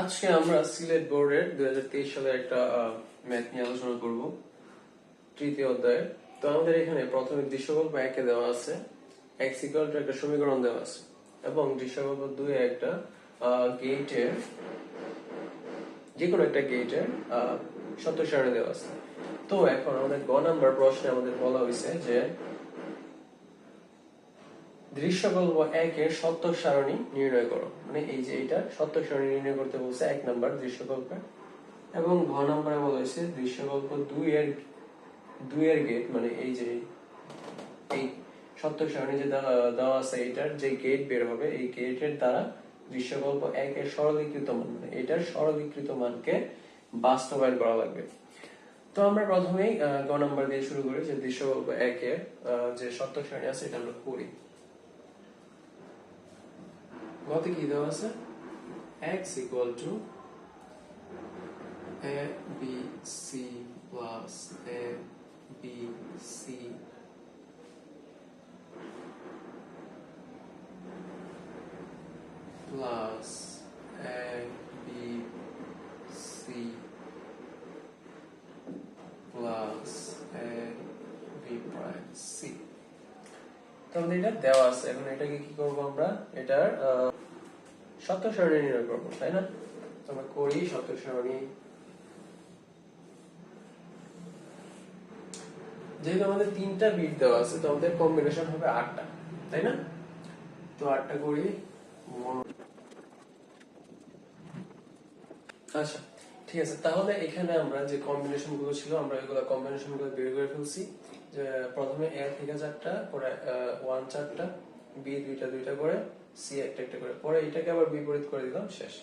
আজকে আমরা সিলেট বোর্ডের দুই হাজার তেইশ একটা ম্যাথ নিয়ে আলোচনা করব, তৃতীয় অধ্যায়ে। তো আমাদের এখানে প্রথমে দৃশ্যকল্প একে দেওয়া আছে এক্স ইকুয়াল টু একটা সমীকরণ দেওয়া আছে, এবং দৃশ্যকল্প দুই একটা গেটের যে কোনো একটা সত্য সারণী দেওয়া আছে। তো এখন আমাদের গ নাম্বার প্রশ্নে আমাদের বলা হয়েছে যে দৃশ্যকল্প সত্য সারণী নির্ণয় করো। মানে এই যে এটা সত্য সারণী নির্ণয় করতে বলছে এক নাম্বার এবং ঘ নাম্বারে দৃশ্যকল্প দুই এর দুই এর গেট মানে এই যে এই সত্য সারণী যে দেওয়া- আছে এটার যে গেট বের হবে, এই গেটের দ্বারা দৃশ্যকল্প একের সরলীকৃত মান মানে এটার সরলীকৃত মানকে বাস্তবায়ন করা লাগবে। তো আমরা প্রথমেই গ নাম্বার দিয়ে শুরু করি যে দৃশ্যকল্প একের যে সত্য সারণী আছে এটা আমরা করি। গতে কি দেওয়া আছে x equal to a b c plus a b c plus তো এটা দেওয়া আছে। এখন এটাকে কি করব আমরা? এটার তাই না? আমরা করি যেহেতু আমাদের তিনটা বিট দেওয়া আছে, তো আমাদের কম্বিনেশন হবে আটটা, তাই না? তো আটটা করি আচ্ছা ঠিক আছে। তাহলে এখানে আমরা যে কম্বিনেশনগুলো ছিল, আমরা এগুলো কম্বিনেশনগুলো বের করে ফেলছি। যে প্রথমে এ থেকে চারটা, পরে ওয়ান চারটা, বি দুইটা দুইটা করে, সি একটা একটা করে, পরে এটাকে আবার বিপরীত করে দিলাম, শেষ।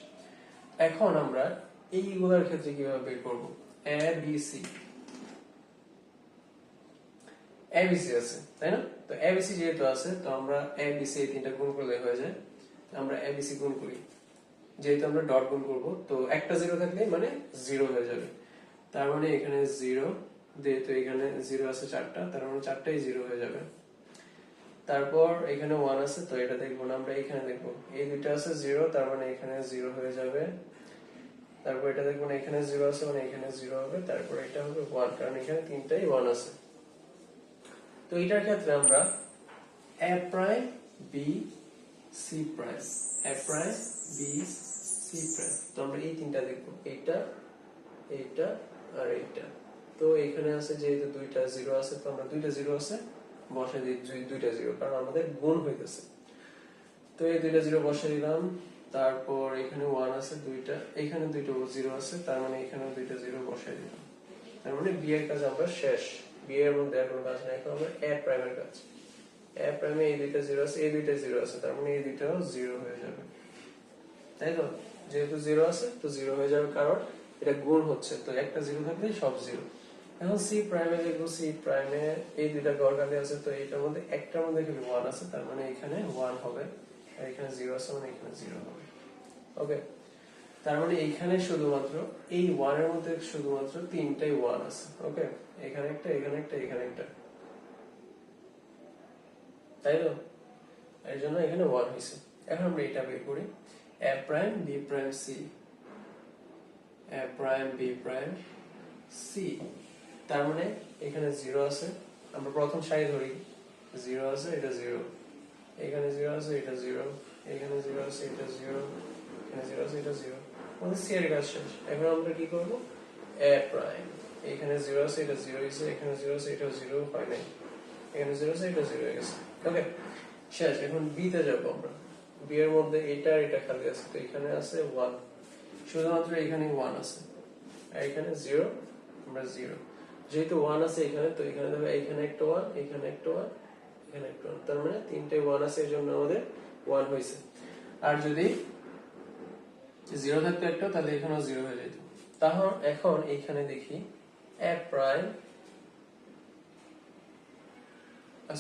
এখন আমরা এইগুলোর ক্ষেত্রে কীভাবে বের করব? A, B, C. এবিসি আছে, তাই না? তো এবিসি যেহেতু আছে, তো আমরা এ এবিসি এই তিনটা গুণ করলে হয়ে যায়। আমরা এ এবিসি গুণ করি। যেহেতু আমরা ডট গুণ করব, তো একটা জিরো থাকলে মানে জিরো হয়ে যাবে। তার মানে এখানে জিরো যেহেতু এখানে জিরো আছে চারটা, তার মানে চারটাই জিরো হয়ে যাবে। তারপর এখানে ওয়ান আছে, তো এটা দেখব না, আমরা এখানে দেখব। এই দুইটা আছে জিরো তার মানে এখানে জিরো হয়ে যাবে। তারপর এটা দেখব না, এখানে জিরো আছে মানে এখানে জিরো হবে। তারপর এটা হবে ওয়ান কারণ এখানে তিনটাই ওয়ান আছে। তো এটার ক্ষেত্রে আমরা A prime B C prime A prime B C prime তো আমরা এই তিনটা দেখব এইটা এইটা আর এইটা তো এখানে আছে যেহেতু দুইটা জিরো আছে, তো আমরা দুইটা জিরো আছে, বসাই দিই দুই- দুইটা জিরো কারণ আমাদের গুণ হইতেছে। তো এই দুইটা জিরো বসাই দিলাম, তারপর এখানে ওয়ান আছে, দুইটা এখানে দুইটা জিরো আছে, তার মানে এখানে দুইটা জিরো বসাই দিলাম। তার মানে বি এর কাজ আমরা শেষ। বি এর মধ্যে আর কোনো কাজ নাই, এখন আমরা এ প্রাইমের কাজ। এ প্রাইমে এই দুইটা জিরো আছে, এই দুইটা জিরো আছে, তার মানে এই দুইটাও জিরো হয়ে যাবে। তাই তো? যেহেতু জিরো আছে, তো জিরো হয়ে যাবে, কারণ এটা গুণ হচ্ছে, তো একটা জিরো থাকলে সব জিরো এখন সি প্রাইমে দেখব সি প্রাইমে এই দুইটা গড় গড়গালি আছে, তো এইটার মধ্যে একটার মধ্যে খালি ওয়ান আছে, তার মানে এখানে ওয়ান হবে, আর এখানে জিরো আছে মানে এখানে জিরো হবে। ওকে তার মানে এইখানে শুধুমাত্র, এই ওয়ানের মধ্যে শুধুমাত্র তিনটাই ওয়ান আছে ওকে এখানে একটা এখানে একটা এখানে একটা। তাই তো? এর জন্য এখানে ওয়ান হয়েছে। এখন আমরা এটা বের করি। A prime B prime C A prime B prime C তার মানে এখানে জিরো আছে। আমরা প্রথম সারি ধরি। জিরো আছে, এটা জিরো এখানে জিরো আছে, এটা জিরো এখানে জিরো আছে, এটা জিরো এখানে জিরো আছে, এটা জিরো আমাদের সি এর কাজ শেষ। এখন আমরা কি করব? এ প্রাইম এখানে জিরো আছে, এটা জিরো হয়েছে। এখানে জিরো আছে এটা জিরো হয় নাই। এখানে জিরো আছে, এটা জিরো হয়ে গেছে। ওকে শেষ। এখন বি তে যাব আমরা। বি এর মধ্যে এটা আর এটা খালি আছে। তো এখানে আছে ওয়ান শুধুমাত্র এখানে ওয়ান আছে। এখানে জিরো আমরা জিরো যেহেতু ওয়ান আছে এখানে, তো এখানে দেবে এখানে একটা ওয়ান এখানে একটা ওয়ান এখানে একটা ওয়ান তার মানে তিনটে ওয়ান আছে এই জন্য আমাদের ওয়ান হয়েছে। আর যদি জিরো থাকতো একটা, তাহলে এখানেও জিরো হয়ে যেত। তাহলে এখন এইখানে দেখি এ প্রাইম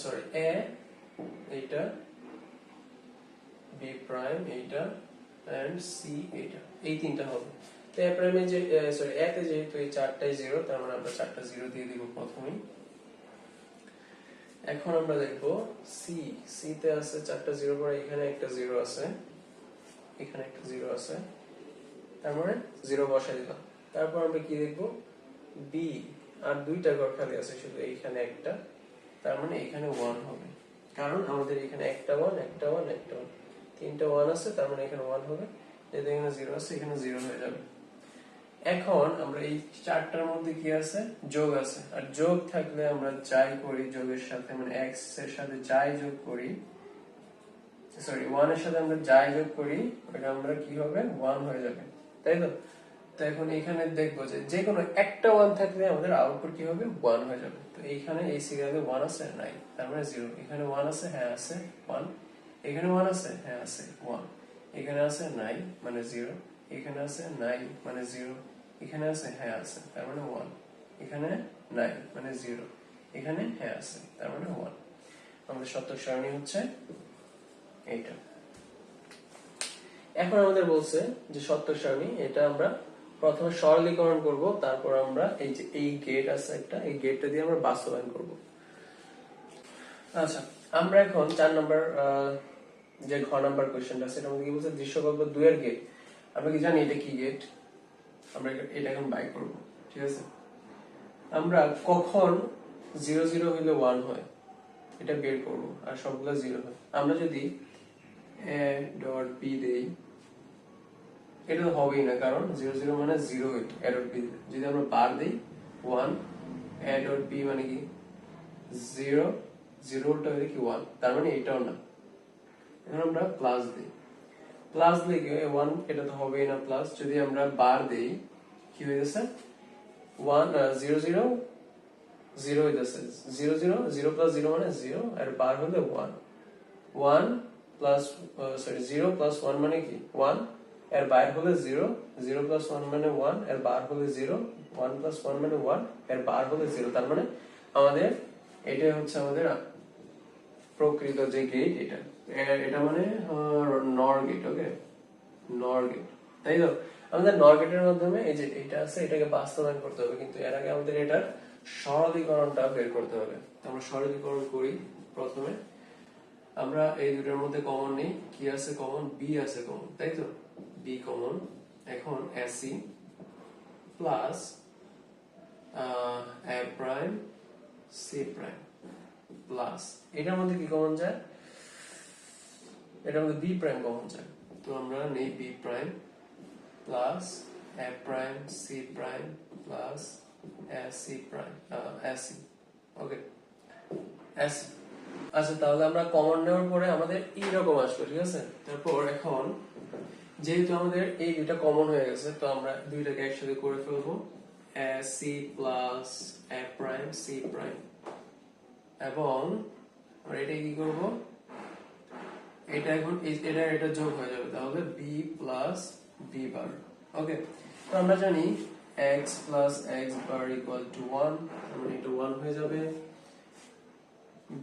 সরি এ এইটা বি প্রাইম এইটা এন্ড সি এইটা। এই তিনটা হবে। তো এ প্রাইমে যে সরি এতে যেহেতু এই চারটাই জিরো তার মানে আমরা চারটা জিরো দিয়ে দিব প্রথমেই। এখন আমরা দেখব সি সি তে আছে চারটা জিরো পরে এখানে একটা জিরো আছে, এখানে একটা জিরো আছে, তার মানে জিরো বসাই দিলাম। তারপর আমরা কি দেখব? বি আর দুইটা ঘর খালি আছে, শুধু এইখানে একটা, তার মানে এখানে ওয়ান হবে। কারণ আমাদের এখানে একটা ওয়ান একটা ওয়ান একটা ওয়ান তিনটা ওয়ান আছে, তার মানে এখানে ওয়ান হবে। যেহেতু এখানে জিরো আছে, এখানে জিরো হয়ে যাবে। এখন আমরা এই চারটার মধ্যে কি আছে? যোগ আছে। আর যোগ থাকলে আমরা যাই করি যোগের সাথে মানে এক্সের সাথে যাই যোগ করি সরি ওয়ানের সাথে আমরা যাই যোগ করি, ওটা আমরা কি হবে? ওয়ান হয়ে যাবে। তাই তো? তো এখন এখানে দেখব যে যে কোনো একটা ওয়ান থাকলে আমাদের আউটপুট কি হবে? ওয়ান হয়ে যাবে। তো এইখানে এই সিরিয়ালে ওয়ান আছে নাই তার মানে জিরো এখানে ওয়ান আছে হ্যাঁ আছে ওয়ান এখানে ওয়ান আছে হ্যাঁ আছে ওয়ান এখানে আছে নাই মানে জিরো এখানে আছে নাই মানে জিরো এখানে আছে হ্যাঁ আছে, তার মানে ওয়ান এখানে নাই মানে জিরো এখানে হ্যাঁ আছে, তার মানে ওয়ান আমাদের সারণী হচ্ছে এইটা। এখন আমাদের বলছে যে সারণী, এটা আমরা প্রথমে সরলীকরণ করব, তারপর আমরা এই যে এই গেট আছে একটা, এই গেটটা দিয়ে আমরা বাস্তবায়ন করব। আচ্ছা আমরা এখন চার নাম্বার যে ঘ নাম্বার কোশ্চেনটা সেটা মধ্যে কি বলছে? দৃশ্যকল্প দুইয়ের গেট আমরা কি জানি এটা কি গেট আমরা এটা- এখন বাই করব, ঠিক আছে? আমরা কখন জিরো জিরো হইলে ওয়ান হয়, এটা বের করব, আর সবগুলো জিরো হয়। আমরা যদি এ ডট বি দেই, এটা তো হবেই না, কারণ জিরো জিরো মানে জিরো হইতো এ ডট বি যদি আমরা বার দেই ওয়ান এ ডট বি মানে কি? জিরো জিরোটা হইলে কি ওয়ান তার মানে এটাও না। এখন আমরা প্লাস দিই। প্লাস হয়? ওয়ান এটা তো হবেই না প্লাস যদি আমরা বার দেই, কি হয়ে যাচ্ছে ওয়ান জিরো জিরো জিরো হইতেছে। Zero zero zero plus zero মানে জিরো আর বার হলে one one plus sorry zero plus one মানে কি? ওয়ানের বাইর হলে জিরো জিরো প্লাস ওয়ান মানে ওয়ানের বার হলে জিরো ওয়ান প্লাস ওয়ান মানে ওয়ানের বার হলে জিরো তার মানে আমাদের এটা হচ্ছে আমাদের প্রকৃত যে গেট এটা। এটা মানে নর ওকে নর তাই তো? আমাদের নর মাধ্যমে এই যে এটা আছে, এটাকে বাস্তবায়ন করতে হবে, কিন্তু এর আগে আমাদের এটার সরলীকরণটা বের করতে হবে। আমরা সরলীকরণ করি প্রথমে। আমরা এই দুটোর মধ্যে কমন নেই কি আছে কমন বি আছে কমন তাই তো? বি কমন এখন AC plus A prime C prime plus এটার মধ্যে কি কমন যায়? এটার মধ্যে বি প্রাইম কমন যায় তো আমরা নেই B prime plus A prime C prime plus C prime C okay S আচ্ছা তাহলে আমরা কমন নেওয়ার পরে আমাদের এইরকম আসবে ঠিক আছে? তারপর এখন যেহেতু আমাদের এই দুইটা কমন হয়ে গেছে তো আমরা দুইটাকে একসাথে করে ফেলব। C plus A prime C prime এবং আমরা এটা কি করব? এটা এখন এটা এটা যোগ হয়ে যাবে, তাহলে B plus B bar okay তো আমরা জানি x plus X bar equal to one মানে এটা ওয়ান হয়ে যাবে।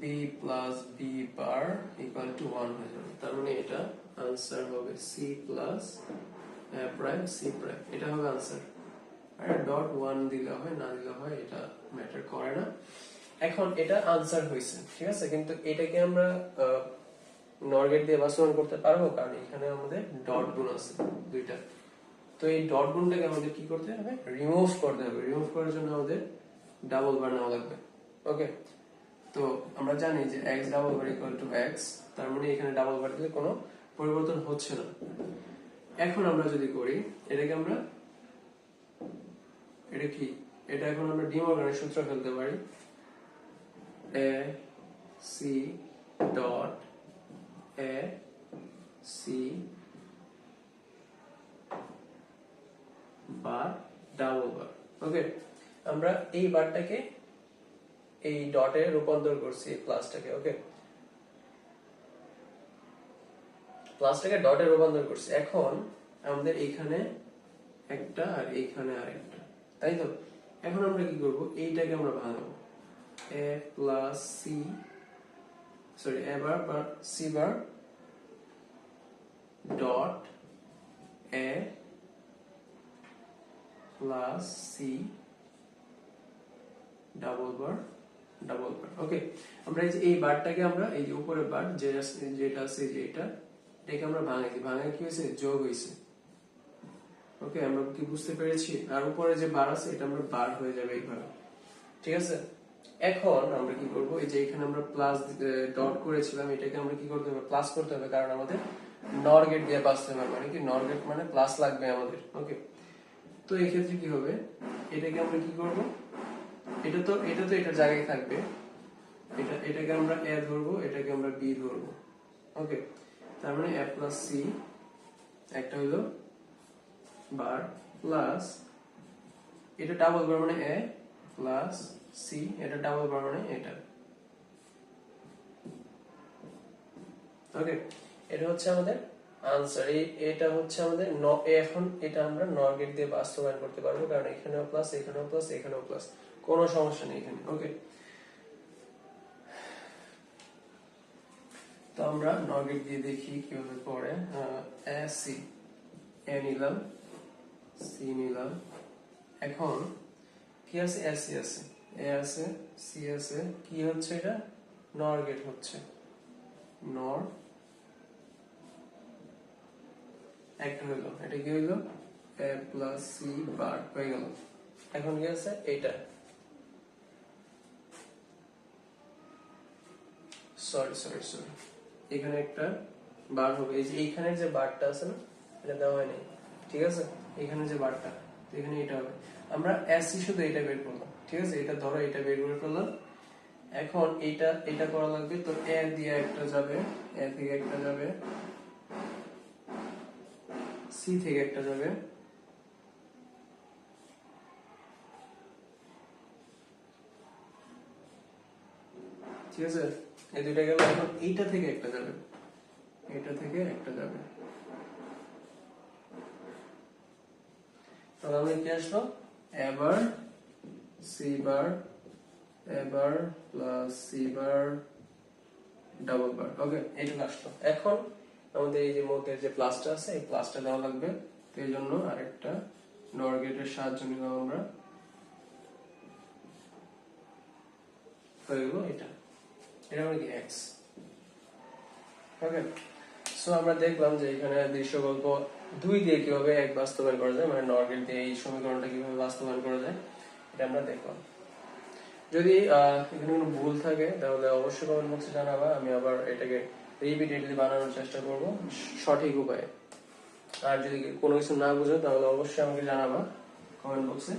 b plus B bar equal to one হয়ে যাবে, তার মানে এটা আনসার হবে c plus prime C prime এটা হবে আনসার আর ডট ওয়ান দিলে হয়, না দিলে হয়, এটা ম্যাটার করে না। এখন এটা আনসার হয়েছে, ঠিক আছে? কিন্তু এটাকে আমরা নরগেট দিয়ে বাস্তবায়ন করতে পারব, কারণ এখানে আমাদের ডট গুণ আছে দুইটা। তো এই ডট গুণটাকে আমাদের কি করতে হবে? রিমুভ করতে হবে। রিমুভ করার জন্য আমাদের ডাবল বার নেওয়া লাগবে। ওকে তো আমরা জানি যে X double bar equal to X তার মানে এখানে ডাবল বার দিলে কোনো পরিবর্তন হচ্ছে না। এখন আমরা যদি করি, এটাকে আমরা, এটা কি? এটা এখন আমরা ডিমর্গানের সূত্র ফেলতে পারি। A C dot A, C, bar, double bar. Okay, আমরা এই বারটাকে এই ডটে রূপান্তর করছি প্লাসটাকে, ওকে? প্লাসটাকে ডটে রূপান্তর করছি। এখন আমাদের এইখানে একটা আর এইখানে আর একটা তাই তো? এখন আমরা কি করব? এইটাকে আমরা ভাঙাবো। A plus C sorry A bar bar C bar dot A plus C double bar double bar okay আমরা এই যে, এই বারটাকে আমরা এই যে উপরের বার, যে যেটা আছে যে এটা এটাকে আমরা ভাঙাইছি। ভাঙায় কি হয়েছে? যোগ হয়েছে। ওকে আমরা কি বুঝতে পেরেছি? আর উপরে যে বার আছে, এটা আমরা বার হয়ে যাবে এইভাবে। ঠিক আছে? এখন আমরা কি করব? এই যে এখানে আমরা প্লাস ডট করেছিলাম, এটাকে আমরা কি করতে হবে? প্লাস করতে হবে, কারণ আমাদের নর গেট দিয়ে বাঁচতে হবে মানে কি? নর গেট মানে প্লাস লাগবে আমাদের ওকে তো এই ক্ষেত্রে কি হবে? এটাকে আমরা কি করব? এটা তো এটা তো এটার জায়গায় থাকবে। এটা, এটাকে আমরা এ ধরবো, এটাকে আমরা বি ধরবো ওকে তার মানে এ প্লাস সি একটা হলো বার প্লাস এটা ডাবল বার মানে এ প্লাস সি এটা ডাবল বার মানে এটা। ওকে এটা হচ্ছে আমাদের আনসার এই এটা হচ্ছে আমাদের ন এখন এটা আমরা নর গেট দিয়ে বাস্তবায়ন করতে পারব, কারণ এখানেও প্লাস এখানেও প্লাস এখানেও প্লাস কোনো সমস্যা নেই এখানে ওকে তো আমরা নর গেট দিয়ে দেখি কীভাবে পড়ে। সি এ নিলাম সি নিলাম। এখন কি আছে? এ সি আছে। আছে সি আছে, কি হচ্ছে এটা? নর গেট হচ্ছে। নর একটা হইল এটা কি হইল এ প্লাস সি বার হয়ে গেল। এখন কি আছে? এইটা। সরি সরি সরি এখানে একটা বার হবে। এই যে এইখানের যে বারটা আছে না, এটা দেওয়া হয়নি। ঠিক আছে? এখানে যে বারটা এখানে এটা হবে। আমরা এসি শুধু এটা বের করলাম। ঠিক আছে, এটা ধরো, এটা বের করে ফেললাম। এখন এটা এটা করা লাগবে, তো এ দিয়ে একটা যাবে এ থেকে একটা যাবে সি থেকে একটা যাবে। ঠিক আছে, এই দুইটা গেল, এখন এইটা থেকে একটা যাবে এটা থেকে একটা যাবে। তাহলে কি আসলো এবার সি বার এবার plus C bar double bar okay এইটুকু আসলো এখন আমাদের এই যে মধ্যে যে প্লাসটা আছে, এই প্লাসটা দেওয়া লাগবে। তো জন্য আরেকটা নর গেটের সাহায্য নিলাম আমরা। হয়ে গেল এটা। এটা মানে কি এক্স ওকে সো আমরা দেখলাম যে এখানে দৃশ্যকল্প দুই দিয়ে কীভাবে এক বাস্তবায়ন করা যায় মানে নর্গেট দিয়ে এই সমীকরণটা কীভাবে বাস্তবায়ন করা যায়। এটা আমরা দেখলাম। যদি এখানে কোনো ভুল থাকে, তাহলে অবশ্যই কমেন্ট বক্সে জানাবা, আমি আবার এটাকে রিপিটেডলি বানানোর চেষ্টা করব, সঠিক উপায়ে। আর যদি কোনো কিছু না বুঝো, তাহলে অবশ্যই আমাকে জানাবা কমেন্ট বক্সে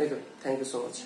এই তো থ্যাংক ইউ সো মাচ